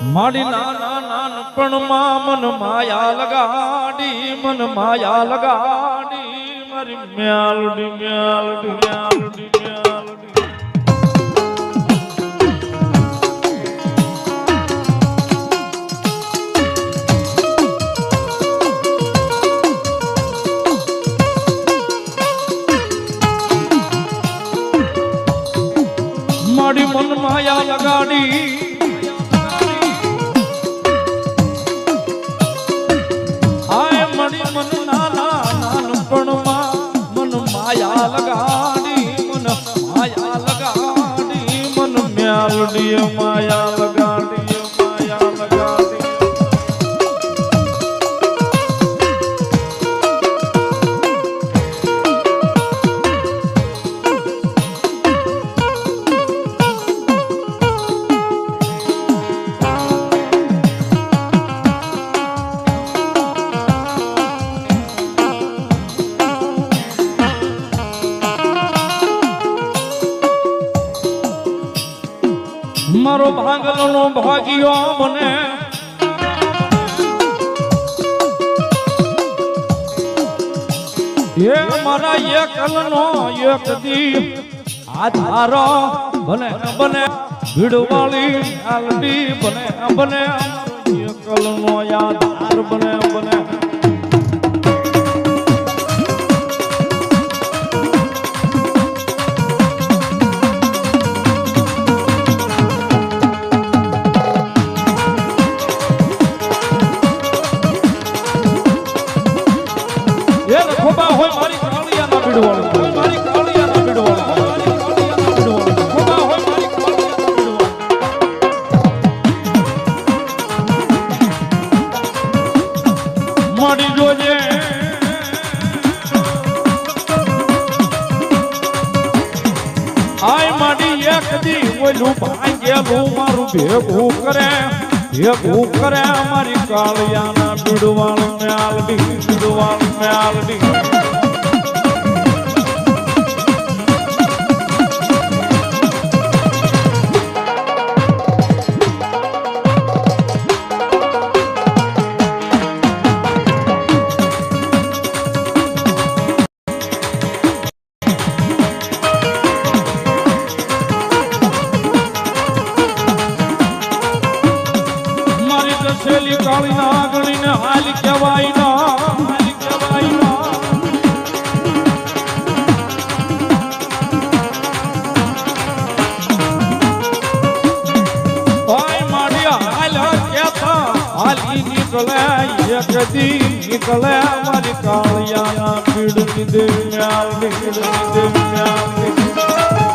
મારી નાના નાનપણમાં મન માયા લગાડી, મન માયા લગાડી, મારી મ્યાલડી મ્યાલડી મ્યાલડી મારી મન માયા લગાડી માયા લગાડી મન માયા લગાડી મન મ્યાલડી માયા એ મારા એકલનો એક દી આધારો બને બને, ભીડવાળી આલડી, બને બને એકલનો આધાર બને બને. ઓલું ભાંગેલું મારું ભેગું કરે. ભેગું કરે મારી કાળિયાના બીડવાળ મેલડી બીડવાળ મ્યાલડી કહેવાય ના કહેવાય ના ઓય મારી હાલ કેતા હાલી નીકળે, એક દી નીકળે પીડની દે પીડની દે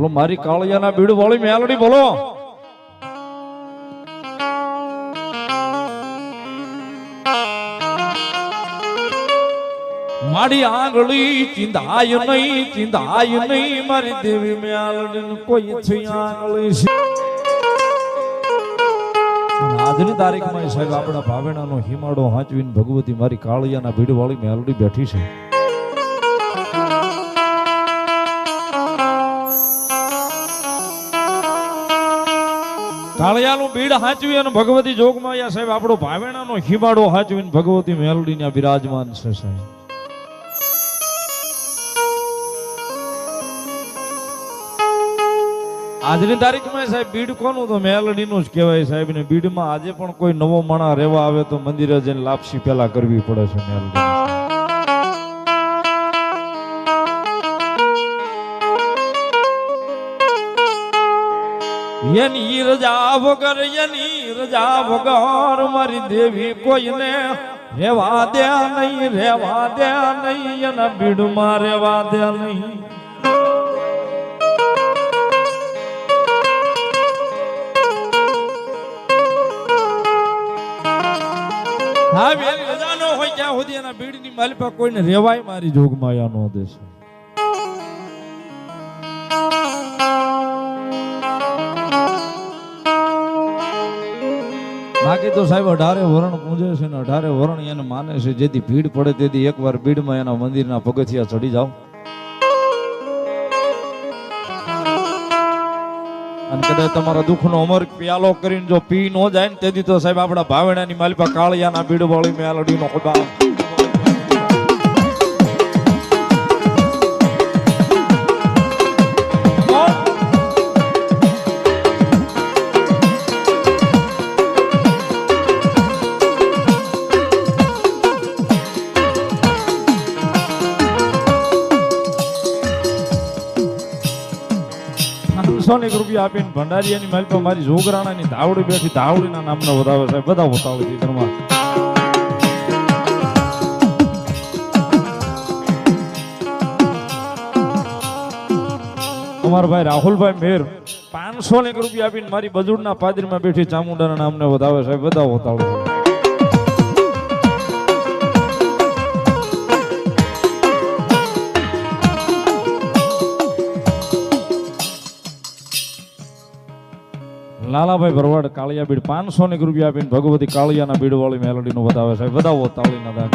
બોલો, મારી કાળિયાના બીડ વાળી મેલડી બોલો. મારી આંગળી ચિંધાય નહીં ચિંધાય નહીં, મારી દેવી મેલડી કોઈ છે આંગળી છે. આજની તારીખમાં સાહેબ, આપણા ભાવેણાનો હિમાડો હાંચવીને ભગવતી મારી કાળિયાના ભીડવાળી મેલડી બેઠી છે. કાળિયાનું બીડ હાચવી અને ભગવતી જોગમાયા સાહેબ, આપણો ભાવેણાનો હિમાડો હાચવીને ભગવતી મેલડી ને બિરાજમાન છે સાહેબ. આજની તારીખમાં સાહેબ, બીડ કોનું? તો મેલડીનું જ કહેવાય સાહેબ, ને બીડમાં આજે પણ કોઈ નવો માણા રહેવા આવે તો મંદિરે જઈને લાપસી પેલા કરવી પડે છે મેલડી એની રજા વગર એની રજા વગર મારી દેવી કોઈને રેવા દે નહીં રેવા દે નહીં, એના બીડમાં રેવા દે નહીં. હા વેલી રજા ન હોય ત્યાં સુધી એના બીડની માલિપા કોઈને રેવાય મારી જોગમાયા નો દેશ. બાકી સાહેબ અઢારે વરણ પૂંજે છે ને અઢારે વરણ એને માને છે. જેથી ભીડ પડે તેથી એકવાર ભીડમાં એના મંદિરના પગથિયા ચડી જાઓ. અને કદાચ તમારા દુઃખનો અમર પ્યાલો કરીને જો પી ન જાય ને તેથી તો સાહેબ આપણા ભાવેણાની માલિપા કાળિયાના ભીડ વાળી મેલડીનો ખોબા આપીને ભંડારીયાની માલ મારી જોગરાણાની ધાવડી બેઠી, ધાવડીના નામનો વધાવે સાહેબ, બધા વતાવે છે ઘરમાં. અમારા ભાઈ રાહુલભાઈ મેર પાંચસો એક રૂપિયા આપીને મારી બજુડના પાદરીમાં બેઠી ચામુંડાના નામને વધાવે સાહેબ, બધા ઉતાવળી લાલાભાઈ ભરવાડ કાળિયા બીડ પાંચસો ની રૂપિયા આપીને ભગવતી કાળિયાના બીડ વાળી મેલોડી નું વધાવે છે. વધાવો તાળીના દાન.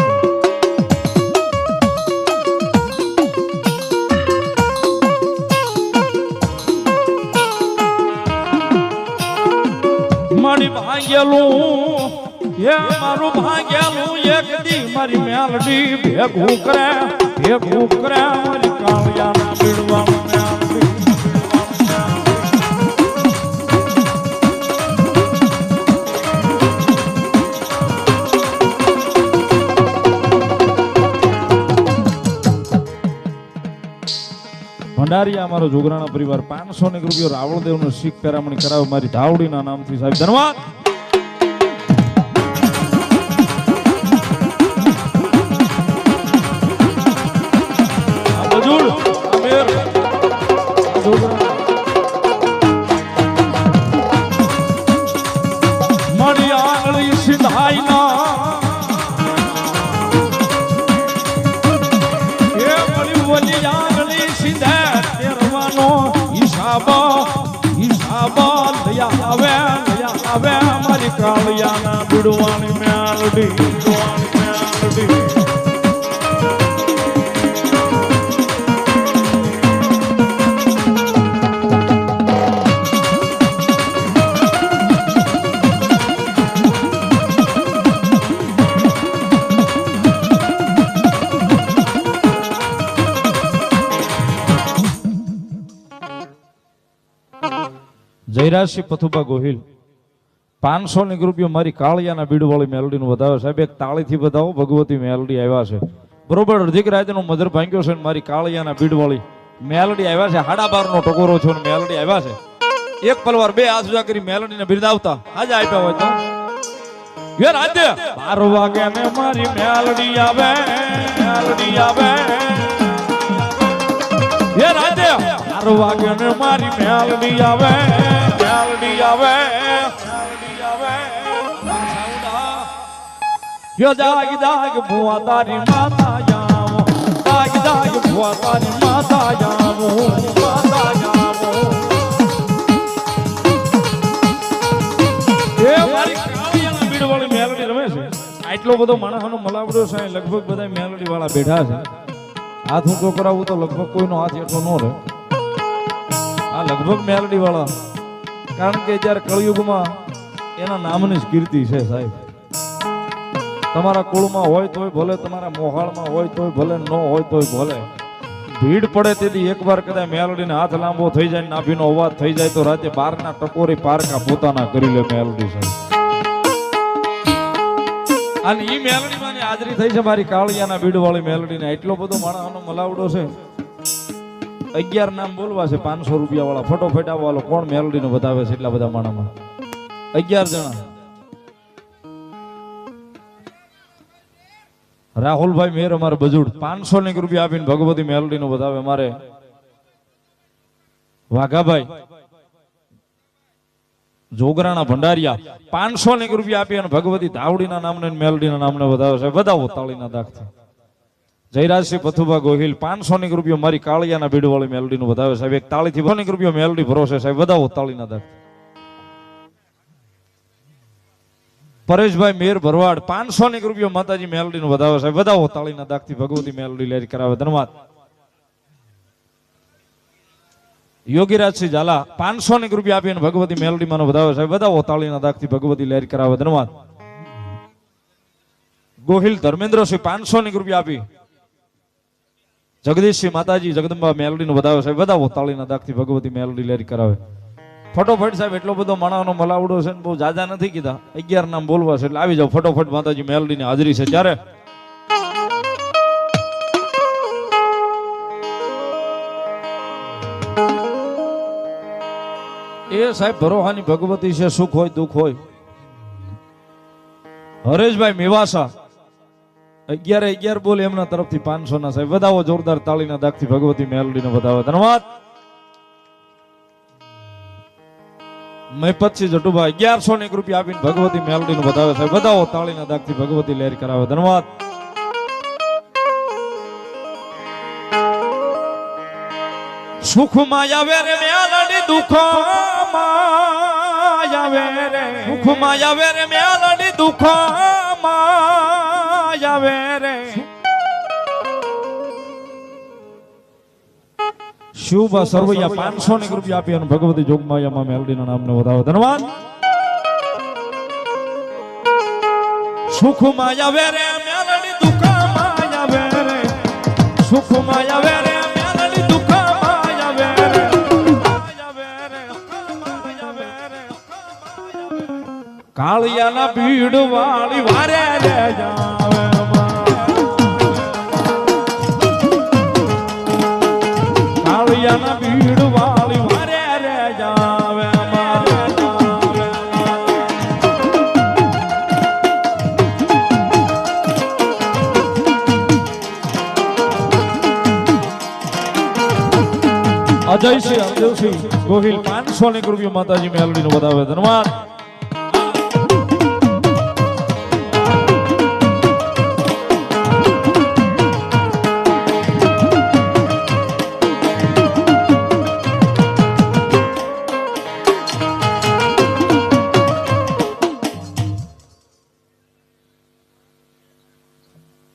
મારી ભાગ્યેલું એ મારું એક દી ભંડારીયા અમારો જોગરાણા પરિવાર પાંચસો ને રૂપિયો રાવળદેવનું શીખ પેરામણી કરાવે. મારી ધાવડીના નામથી સાહેબ ધન્યવાદ જયરાજસિંહ પથુબા ગોહિલ. પાંચસો ની રૂપિયો મારી કાળિયાના બીડવાળી મેલડીનું વધાવે સાહેબ, એક તાળીથી બતાવો ભગવતી મેલડી આવ્યા છે. બરોબર અડધીક રાતનો મધર ભાંગ્યો છે મારી કાળિયાના બીડવાળી મેલડી આવ્યા છે. હાડા બારનો ટકોરો છો મેલડી આવ્યા છે. એક પલવાર બે હાથ ઉજા કરી મેલડીને બિરદાવતા આજે આપ્યા હોય તો. યે રાજ્ય બાર વાગે ને મારી મેલડી આવે મેલડી આવે. હે રાજ્ય બાર વાગે ને મારી મેલડી આવે. મેલડી આવે મેલડી આવે. યો જાગ જાગ ભુવા તારી માતા જામો જાગ જાગ ભુવા તારી માતા જામો માતા જામો એ મારી કાળિયાના બીડવાળી મેલડી રમે છે. આટલો બધો માણસનો મલાવડો છે લગભગ બધા મેલડી વાળા બેઠા છે. હાથ ઊંચો કરાવું તો લગભગ કોઈનો હાથ એટલો ન રહે. આ લગભગ મેલડી વાળા કારણ કે જ્યારે કળયુગમાં એના નામની જ કીર્તિ છે સાહેબ. તમારા કુળમાં હોય તોય ભલે, તમારા મોહાળમાં હોય તોય ભલે, ન હોય તોય ભલે. ભીડ પડે તેથી એકવાર કદાચ મેલડીને હાથ લાંબો થઈ જાય નાભીનો અવાજ થઈ જાય તો રાતે બારના ટકોરી પારકા પોતાના કરી લે મેલડી સાહેબ. અને ઈ મેલડીમાં હાજરી થઈ છે મારી કાળિયાના બીડવાળી મેલડી ને એટલો બધો માણસનો મલાવડો છે. અગિયાર નામ બોલવા છે, પાંચસો રૂપિયા વાળા ફટોફટ આવવાલો કોણ મેલડી નો બતાવે છે એટલા બધા માણામાં? અગિયાર જણા. રાહુલભાઈ મેર અમારે બજુડ. પાંચસો ને રૂપિયા આપીને ભગવતી મેલડી નો બતાવે મારે. વાઘાભાઈ. જોગરાણા ભંડારિયા. પાંચસો ને રૂપિયા આપી અને ભગવતી ધાવડીના નામને મેલડીના નામને બતાવે છે. બધા તાળીના દાખથી જયરાજસિંહ પથુભા ગોહિલ, પાંચસો ની રૂપિયો મારી કાળિયાના બીડવાળી મેલડીનું વધાવે સાહેબ, એક તાળીથી બસો રૂપિયો મેલડી ભરોસે સાહેબ, વધાવો તાળીના દાખ પરેશભાઈ મેર ભરવાડ, પાંચસો ની રૂપિયો માતાજી મેલડી નું વધાવો સાહેબ, વધાવો તાળીના દાગથી ભગવતી મેલડી લેરી કરાવે, ધન્યવાદ. યોગીરાજસિંહ ઝાલા, પાંચસો ની રૂપિયા આપીને ભગવતી મેલડી માનો વધાવો સાહેબ, વધાવો તાળીના દાગથી ભગવતી લેરી કરાવે, ધન્યવાદ. ગોહિલ ધર્મેન્દ્રસિંહ, પાંચસો ની રૂપિયા આપી. જગદીશસિંહ માતાજી જગદંબા મેલડી નું વધાવે સાહેબ વધાવો તાળીના દાખથી ભગવતી મેલડી લેરી કરાવે. ફટોફટ સાહેબ, એટલો બધો માણાનો મલાવડો છે ને બહુ જાજા નથી કીધા. અગિયાર નામ બોલવા છે એટલે આવી જાવ ફટોફટ માતાજી મેલડી ની હાજરી છે. ત્યારે એ સાહેબ ભરોહાની ભગવતી છે, સુખ હોય, દુઃખ હોય. હરેશભાઈ મેવાસા અગિયારે અગિયાર બોલ એમના તરફથી પાંચસો ના સાહેબ. વધાવો જોરદાર તાળીના દાખથી ભગવતી મેલડીને વધાવો. ધન્યવાદ. મહેપતસિંહ જટુભાઈ અગિયારસો ને એક રૂપિયા આપીને ભગવતી મેલડી નું વધાવે સાહેબ. વધાવો તાળીના દાખથી ભગવતી લહેર કરાવે. ધન્યવાદ. સુખમાં આવે રે મેલડી, દુઃખમાં આવે રે. સુખમાં આવે રે મેલડી, દુઃખમાં આવે રે. શુભ સર્વૈયા પાંચસો ની રૂપિયા આપી અને ભગવતી જોગમાયામાં મેલડીના નામને વધાવો. ધનવાન. સુખ માયા વેરે મેલડી દુખા માયા વેરે સુખ માયા વેરે મેલડી કાળિયાના ભીડ વાળી વારે રે જાવે અજયસિંહ અજયસિંહ ગોહિલ પાંચસો ની કૃપિયો માતાજી મેલડી નો બતાવે ધન્યવાદ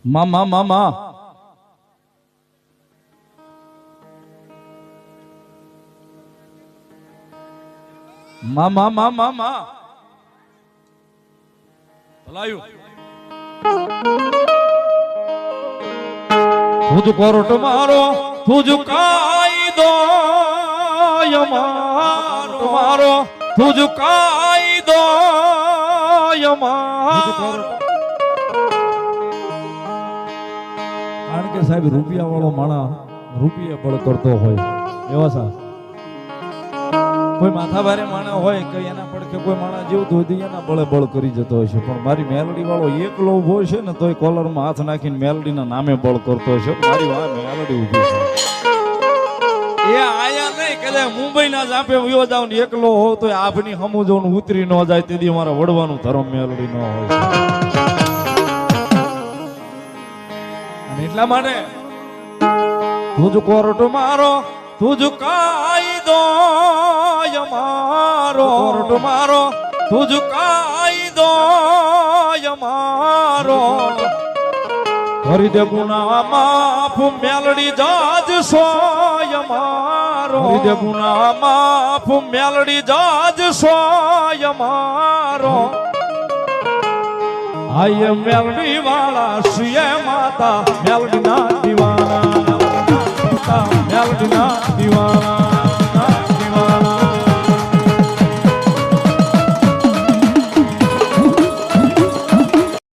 મામા મામા મામા મામા મામા ભલાયું. તુજ કોરટ મારો તુજ કાયદો યમારો મારો તુજ કાયદો યમારો કારણ કે સાહેબ રૂપિયા વાળો માણા રૂપિયા બળ કરતો હોય. એવા સા કોઈ માથા ભારે હોય કે એના પડખે કોઈ માણા જેવું તો એના બળે બળ કરી જતો હશે પણ મારી મેલડી વાળો એકલો ઊભો છે ને તોય કોલરમાં હાથ નાખીને મેલડીના નામે બળ કરતો હશે મારી વાહ મેલડી ઊભી છે. એ આયા નહીં કે મુંબઈ જાવ ને એકલો હો તો આપની હમુ ઉતરી ન જાય, તેથી મારા વડવાનું ધર્મ મેલડી ન હોય એટલા માટે તુજ કોરટ મારો તુજ કાયદો યમારો. કોર્ટ મારો. તુજ કાયદો યમારો. કરી દે ગુના માફ મેલડી જાજ સોય મારો કરી દે ગુના માફ મેલડી જાજ સોય મારો આય મેલડી વાળા સુયે માતા મેલડી ના દીવાના. માતા મેલડીના દીવાના.